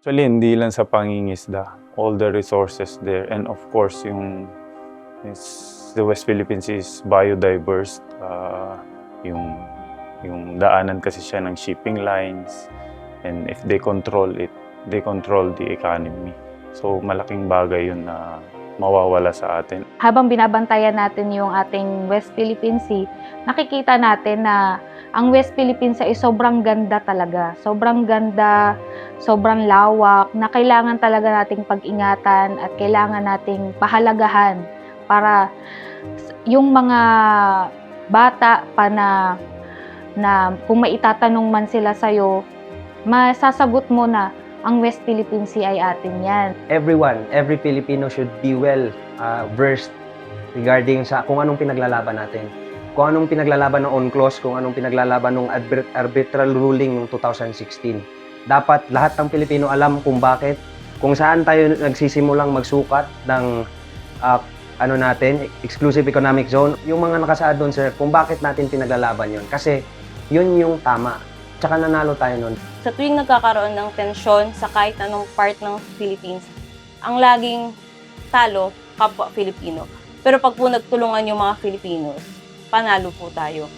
Actually, hindi lang sa pangingisda. All the resources there. And of course, yung the West Philippines is biodiverse. Uh, yung, yung daanan kasi siya ng shipping lines. And if they control it, they control the economy. So, malaking bagay yun na mawawala sa atin. habang binabantayan natin yung ating West Philippine Sea, nakikita natin na ang West Philippine Sea ay sobrang ganda talaga. Sobrang ganda, sobrang lawak, na kailangan talaga nating pag-ingatan at kailangan nating pahalagahan para yung mga bata pa na, na kung maitatanong man sila sa'yo, masasagot mo na ang West Philippine Sea ay atin yan. everyone, every Filipino should be well uh, versed regarding sa kung anong pinaglalaban natin. Kung anong pinaglalaban ng UNCLOS, kung anong pinaglalaban ng arbit- arbitral ruling ng 2016. Dapat lahat ng Pilipino alam kung bakit, kung saan tayo nagsisimulang magsukat ng uh, ano natin, exclusive economic zone, yung mga nakasaad doon sir, kung bakit natin pinaglalaban yon Kasi yun yung tama. Tsaka nanalo tayo nun. sa tuwing nagkakaroon ng tensyon sa kahit anong part ng Philippines, ang laging talo, kapwa Filipino. Pero pag po nagtulungan yung mga Filipinos, panalo po tayo.